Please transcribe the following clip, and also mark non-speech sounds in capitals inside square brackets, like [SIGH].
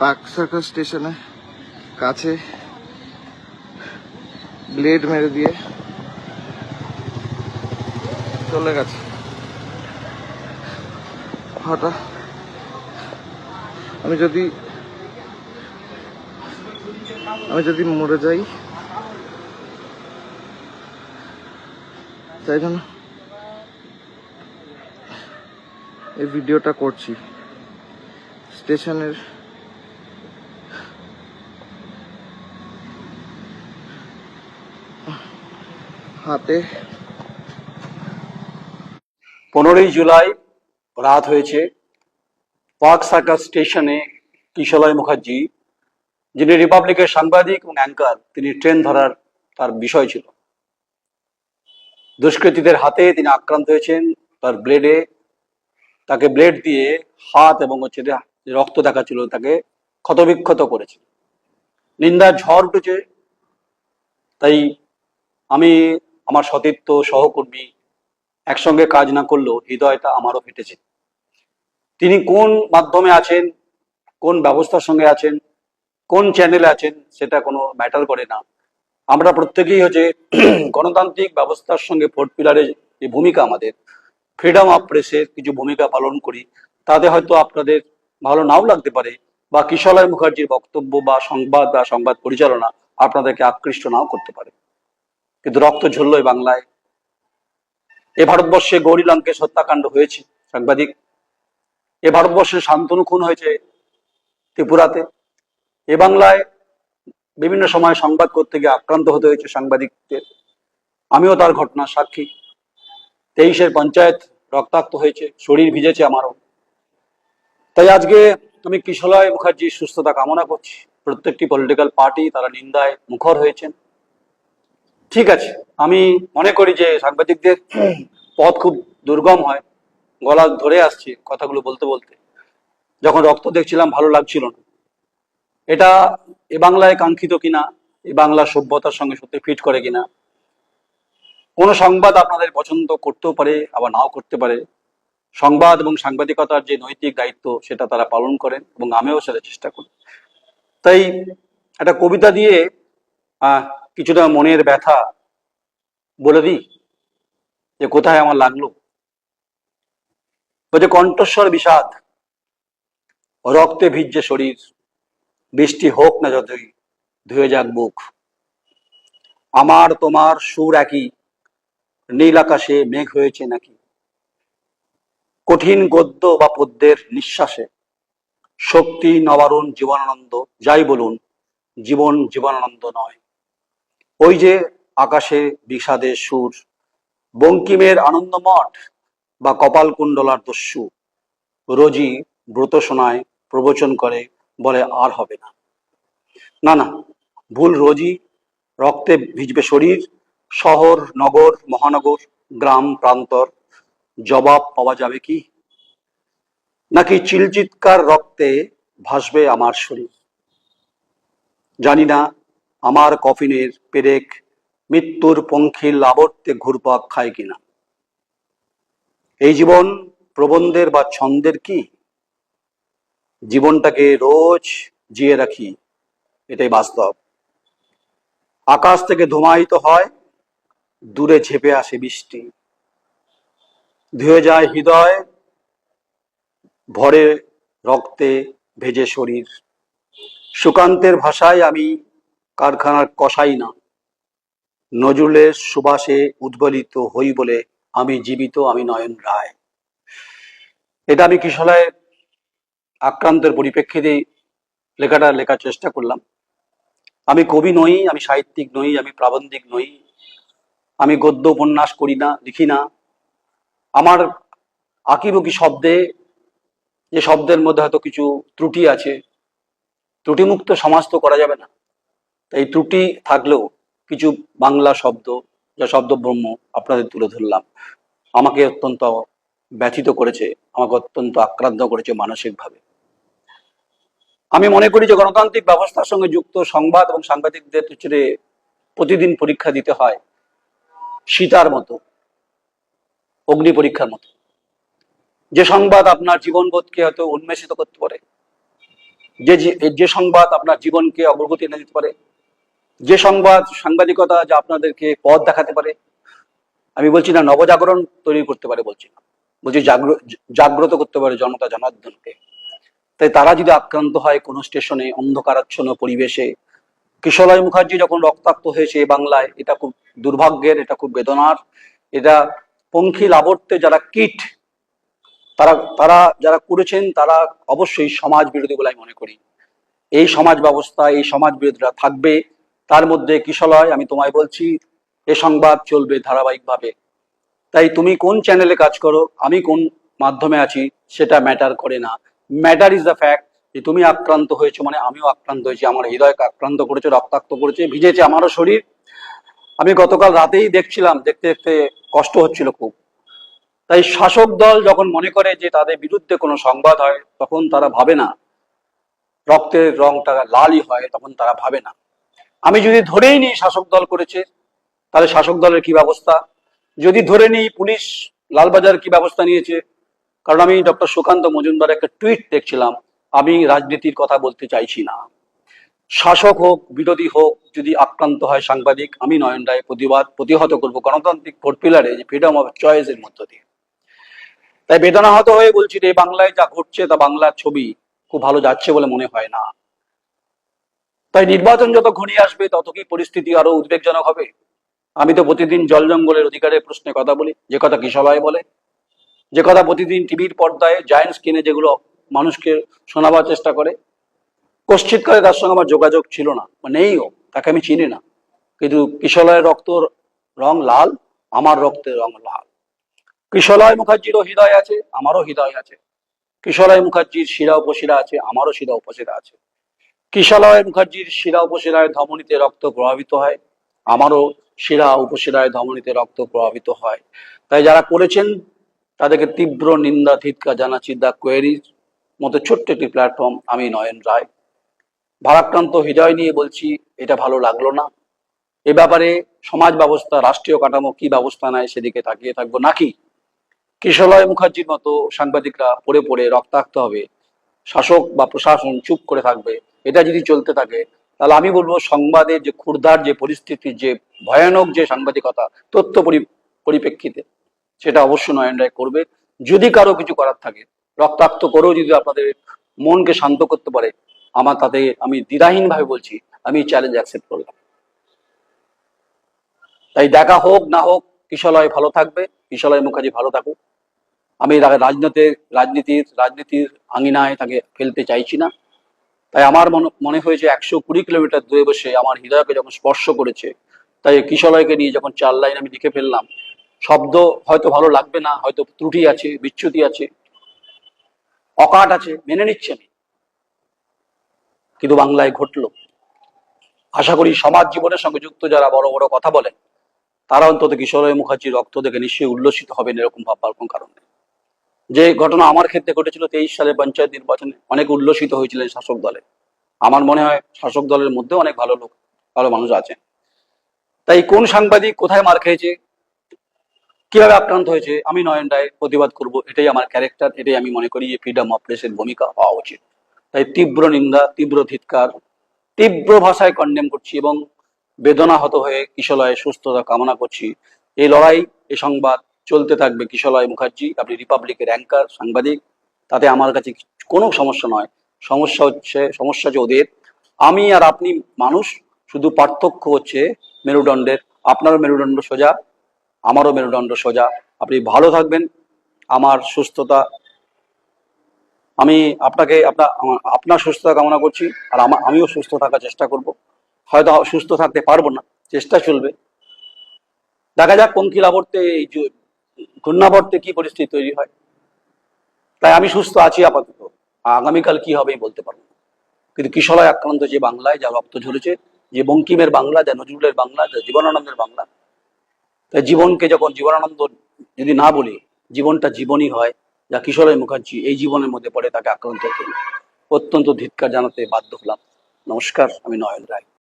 Park circus স্টেশনে কাছে blade মেরে দিয়ে চলে গেছে। হঠাৎ আমি যদি আমি যদি মরে যাই, তাই জন্য এই ভিডিওটা করছি। স্টেশনের হাতে পনেরোই জুলাই রাত হয়েছে। পার্ক সার্কাস স্টেশনে কিশলয় মুখার্জি, যিনি রিপাবলিকের সাংবাদিক এবং অ্যাঙ্কার, তিনি ট্রেন ধরার তার বিষয় ছিল। দুষ্কৃতীদের হাতে তিনি আক্রান্ত হয়েছেন, তার ব্লেডে, তাকে ব্লেড দিয়ে হাত এবং হচ্ছে যে দেখা ছিল তাকে ক্ষতবিক্ষত করেছে নিন্দার ঝড় উঠেছে। তাই আমি আমার সতীর্থ, সহকর্মী একসঙ্গে কাজ না করলেও হৃদয়টা আমারও ফেটেছে। তিনি কোন মাধ্যমে আছেন, কোন ব্যবস্থার সঙ্গে আছেন, কোন চ্যানেলে আছেন, সেটা কোনো ম্যাটার করে না। আমরা প্রত্যেকেই হচ্ছে [CLEARS THROAT] গণতান্ত্রিক ব্যবস্থার সঙ্গে ফোর্থ পিলারের যে ভূমিকা আমাদের ফ্রিডম অফ প্রেসের কিছু ভূমিকা পালন করি, তাতে হয়তো আপনাদের ভালো নাও লাগতে পারে বা কিশলয় মুখার্জির বক্তব্য বা সংবাদ বা সংবাদ পরিচালনা আপনাদেরকে আকৃষ্ট নাও করতে পারে। কিন্তু রক্ত ঝরল এই বাংলায়। এ ভারতবর্ষে গৌরী লঙ্কেশ হত্যাকাণ্ড হয়েছে, সাংবাদিক। এ ভারতবর্ষে শান্তনু খুন হয়েছে ত্রিপুরাতে। এ বাংলায় বিভিন্ন সময় সংবাদ করতে গিয়ে আক্রান্ত হতে হয়েছে সাংবাদিকদের। আমিও তার ঘটনা সাক্ষী। তেইশের পঞ্চায়েত রক্তাক্ত হয়েছে, শরীর ভিজেছে আমারও। তাই আজকে আমি কিশলয় মুখার্জির সুস্থতা কামনা করছি। প্রত্যেকটি পলিটিক্যাল পার্টি তারা নিন্দায় মুখর হয়েছেন। ঠিক আছে, আমি মনে করি যে সাংবাদিকদের পথ খুব দুর্গম হয়, গলা ধরে আসছে কথাগুলো বলতে বলতে। যখন রক্ত দেখছিলাম, ভালো লাগছিল না। এটা এ বাংলায় কাঙ্ক্ষিত কিনা, এ বাংলা সভ্যতার সঙ্গে সত্যি ফিট করে কিনা? কোনো সংবাদ আপনাদের পছন্দ করতেও পারে, আবার নাও করতে পারে। সংবাদ এবং সাংবাদিকতার যে নৈতিক দায়িত্ব, সেটা তারা পালন করেন এবং আমিও সেটা চেষ্টা করি। তাই একটা কবিতা দিয়ে কিছুটা মনের ব্যথা বলে দিই যে কোথায় আমার লাগল? বলছে কণ্ঠস্বর বিষাদ, রক্তে ভিজছে শরীর, বৃষ্টি হোক না যতই, ধুয়ে যাক বুক। আমার তোমার সুর একই, নীল আকাশে মেঘ হয়েছে নাকি? কঠিন গদ্য বা পদ্যের নিঃশ্বাসে। শক্তি, নবারুণ, জীবনানন্দ, যাই বলুন, জীবন জীবনানন্দ নয়। ওই যে আকাশে বিষাদের সুর, বঙ্কিমের আনন্দমঠ বা কপালকুণ্ডলার দস্যু রোজই ব্রত শোনায়, প্রবচন করে, বলে আর হবে না। না না, ভুল রোজই রক্তে ভিজবে শরীর, শহর, নগর, মহানগর, গ্রাম, প্রান্তর জবাব পাওয়া যাবে কি? নাকি চিলচিৎকার রক্তে ভাসবে আমার শরীর? জানি না, আমার কফিনের পেরেক মৃত্যুর পঙ্খিল আবর্তে ঘুরপাক খায় কিনা। এই জীবন প্রবন্ধের বা ছন্দের কি? জীবনটাকে রোজ জিয়ে রাখি, এটাই বাস্তব। আকাশ থেকে ধুমায়িত হয়, দূরে ঝেপে আসে বৃষ্টি। ধুয়ে যায় হৃদয়, ভরে রক্তে ভেজে শরীর। সুকান্তের ভাষায় আমি কারখানার কষাই না। নজরুলের সুবাসে উদ্বলিত হই বলে আমি জীবিত, আমি নয়ন রায়। এটা আমি কিশলায় আক্রান্তের পরিপ্রেক্ষিতে লেখাটা লেখার চেষ্টা করলাম। আমি কবি নই, আমি সাহিত্যিক নই, আমি প্রাবন্ধিক নই। আমি গদ্য, উপন্যাস করি না, লিখি না। আমার আঁকিবুকি শব্দে, যে শব্দের মধ্যে হয়তো কিছু ত্রুটি আছে, ত্রুটিমুক্ত সমাজ তো করা যাবে না। তাই ত্রুটি থাকলেও কিছু বাংলা শব্দ, যা শব্দ ব্রহ্ম আপনাদের তুলে ধরলাম, আমাকে অত্যন্ত ব্যথিত করেছে, আমাকে অত্যন্ত আক্রান্ত করেছে মানসিকভাবে। আমি মনে করি যে গণতান্ত্রিক ব্যবস্থার সঙ্গে যুক্ত সংবাদ এবং সাংবাদিকদের প্রতিদিন পরীক্ষা দিতে হয়, সীতার মতো। অগ্নি পরীক্ষার মতো। যে সংবাদ আপনার জীবনবোধকে হয়তো উন্মেষিত করতে পারে, যে যে- সংবাদ আপনার জীবনকে অগ্রগতি এনে দিতে পারে, যে সংবাদ সাংবাদিকতা যা আপনাদেরকে পথ দেখাতে পারে, আমি বলছি না নবজাগরণ তৈরি করতে পারে বলছি না। বলছি জাগ্র- জাগ্রত করতে পারে জনতা জনার্দনকে। তাই তারা যদি আক্রান্ত হয় কোনো স্টেশনে, অন্ধকারাচ্ছন্ন পরিবেশে কিশলয় মুখার্জি যখন রক্তাক্ত হয়েছে বাংলায়, এটা খুব দুর্ভাগ্যের, এটা খুব বেদনার, এটা পঙ্খী লাবর্তে যারা কিট, তারা তারা যারা করেছেন, তারা অবশ্যই সমাজ বিরোধী বলে আমি মনে করি। এই সমাজ ব্যবস্থা, এই সমাজ বিরোধীরা থাকবে। তার মধ্যে কিশলয় আমি তোমায় বলছি, এ সংবাদ চলবে ধারাবাহিকভাবে। তাই তুমি কোন চ্যানেলে কাজ করো, আমি কোন মাধ্যমে আছি, সেটা ম্যাটার করে না। ম্যাটার ইজ দ্য ফ্যাক্ট যে তুমি আক্রান্ত হয়েছো মানে আমিও আক্রান্ত হয়েছি, আমার হৃদয়কে আক্রান্ত করেছে, রক্তাক্ত করেছে, ভিজেছে আমারও শরীর। আমি গতকাল রাতেই দেখছিলাম, দেখতে দেখতে কষ্ট হচ্ছিল খুব। তাই শাসক দল যখন মনে করে যে তাদের বিরুদ্ধে কোনো সংবাদ হয়, তখন তারা ভাবে না। রক্তের রংটা লালই হয়, তখন তারা ভাবে না। আমি যদি ধরেই নিই শাসক দল করেছে, তাহলে শাসক দলের কি ব্যবস্থা? যদি ধরে নিই পুলিশ লালবাজার কি ব্যবস্থা নিয়েছে? কারণ আমি ডক্টর সুকান্ত মজুমদার একটা টুইট দেখছিলাম, আমি রাজনীতির কথা বলতে চাইছি না। শাসক হোক, বিরোধী হোক, যদি আক্রান্ত হয় সাংবাদিক, আমি নয়ন রায় প্রতিবাদ প্রতিহত করব গণতান্ত্রিক ফোর পিলারে যে ফ্রিডম অফ চয়েসের মধ্য দিয়ে। তাই বেদনাহত হয়ে বলছি যে বাংলায় যা ঘটছে তা বাংলার ছবি খুব ভালো যাচ্ছে বলে মনে হয় না। তাই নির্বাচন যত ঘনিয়ে আসবে, তত কি পরিস্থিতি আরও উদ্বেগজনক হবে? আমি তো প্রতিদিন জল জঙ্গলের অধিকারের প্রশ্নে কথা বলি, যে কথা কি সবাই বলে? যে কথা প্রতিদিন টিভির পর্দায় জায়েন্ট স্ক্রিনে যেগুলো মানুষকে শোনাবার চেষ্টা করে কশ্চিৎকালে তার সঙ্গে আমার যোগাযোগ ছিল না, বা নেইও তাকে আমি চিনি না। কিন্তু কিশলয়ের রক্ত রং লাল, আমার রক্তের রং লাল। কিশলয় মুখার্জিরও হৃদয় আছে, আমারও হৃদয় আছে। কিশলয় মুখার্জির শিরা উপশিরা আছে, আমারও শিরা উপশিরা আছে। কিশলয় মুখার্জির শিরা উপশিরায় ধমনীতে রক্ত প্রভাবিত হয়, আমারও শিরা উপশিরায় ধমনীতে রক্ত প্রভাবিত হয়। তাই যারা করেছেন, তাদেরকে তীব্র নিন্দা থিৎকা জানাচ্ছি। দ্য কোয়েরির মতো ছোট্ট একটি প্ল্যাটফর্ম, আমি নয়ন রায়। ভারাক্রান্ত হৃদয় নিয়ে বলছি, এটা ভালো লাগল না। এ ব্যাপারে সমাজ ব্যবস্থা, রাষ্ট্রীয় কাঠামো কি ব্যবস্থা নেয় সেদিকে তাকিয়ে থাকব নাকি? কিশলয় মুখার্জির মতো সাংবাদিকরা পড়ে পড়ে রক্তাক্ত হবে। শাসক বা প্রশাসন চুপ করে থাকবে। এটা যদি চলতে থাকে, তাহলে আমি বলব সংবাদের যে ক্ষুরধার, যে পরিস্থিতি, যে ভয়ানক যে সাংবাদিকতা, তথ্য পরি- পরিপ্রেক্ষিতে, সেটা অবশ্যই নয়ন রায় করবে। যদি কারও কিছু করার থাকে, রক্তাক্ত করেও যদি আপনাদের মনকে শান্ত করতে পারে আমার তাতে আমি দ্বিধাহীন ভাবে বলছি, আমি চ্যালেঞ্জ অ্যাকসেপ্ট করলাম। তাই দেখা হোক, না হোক কিশলয় ভালো থাকবে কিশলয় মুখার্জি ভালো থাকুক। আমি রাজনীতির রাজনীতির রাজনীতির আঙিনায় তাকে ফেলতে চাইছি না। তাই আমার মনে মনে হয়েছে একশো কুড়ি কিলোমিটার দূরে বসে আমার হৃদয়কে যখন স্পর্শ করেছে, তাই কিশলয়কে নিয়ে যখন চার লাইন আমি লিখে ফেললাম, শব্দ হয়তো ভালো লাগবে না, হয়তো ত্রুটি আছে, বিচ্যুতি আছে, অকাট আছে, মেনে নিচ্ছে আমি কিন্তু বাংলায় ঘটলো। আশা করি সমাজ জীবনের সঙ্গে যুক্ত যারা বড় বড় কথা বলেন তারা অন্তত কিশোরয় মুখার্জির রক্ত দেখে নিশ্চয়ই উল্লসিত হবেন এরকম ভাববার কোনো কারণ। যে ঘটনা আমার ক্ষেত্রে ঘটেছিল তেইশ সালে পঞ্চায়েত নির্বাচনে, অনেক উল্লসিত হয়েছিলেন শাসক দলে। আমার মনে হয় শাসক দলের মধ্যে অনেক ভালো লোক, ভালো মানুষ আছেন তাই কোন সাংবাদিক কোথায় মার খেয়েছে, কীভাবে আক্রান্ত হয়েছে, আমি নয়ন রায় প্রতিবাদ করব, এটাই আমার ক্যারেক্টার এটাই আমি মনে করি যে ফ্রিডম অফ প্রেসের ভূমিকা হওয়া উচিত। তাই তীব্র নিন্দা, তীব্র ধিৎকার, তীব্র ভাষায় কন্ডেম করছি এবং বেদনাহত হয়ে কিশলয়ের সুস্থতা কামনা করছি। এই লড়াই এ সংবাদ চলতে থাকবে কিশলয় মুখার্জি। আপনি রিপাবলিকের অ্যাঙ্কার সাংবাদিক। তাতে আমার কাছে কোনো সমস্যা নয়। সমস্যা হচ্ছে সমস্যা হচ্ছে ওদের। আমি আর আপনি মানুষ, শুধু পার্থক্য হচ্ছে মেরুদণ্ডের। আপনারও মেরুদণ্ড সোজা, আমারও মেরুদণ্ড সোজা। আপনি ভালো থাকবেন। আমার সুস্থতা আমি আপনাকে আপনার আপনার সুস্থতা কামনা করছি, আর আমা- আমিও সুস্থ থাকার চেষ্টা করব। হয়তো সুস্থ থাকতে পারব না, চেষ্টা চলবে। দেখা যাক কোন খিলাবর্তে এই ঘূর্ণাবর্তে কি পরিস্থিতি তৈরি হয়। তাই আমি সুস্থ আছি আপাতত আগামীকাল কি হবে বলতে পারব। কিন্তু কিশলয় আক্রান্ত যে বাংলায়, যা রক্ত ঝরেছে, যে বঙ্কিমের বাংলা, যা নজরুলের বাংলা, যা জীবনানন্দের বাংলা, তাই জীবনকে যখন জীবনানন্দ যদি না বলি, জীবনটা জীবনই হয়। যা কিশোরয় মুখার্জি এই জীবনের মধ্যে পড়ে তাকে আক্রান্ত করি। অত্যন্ত ধিক্কার জানাতে বাধ্য হলাম। নমস্কার, আমি নয়ন রায়।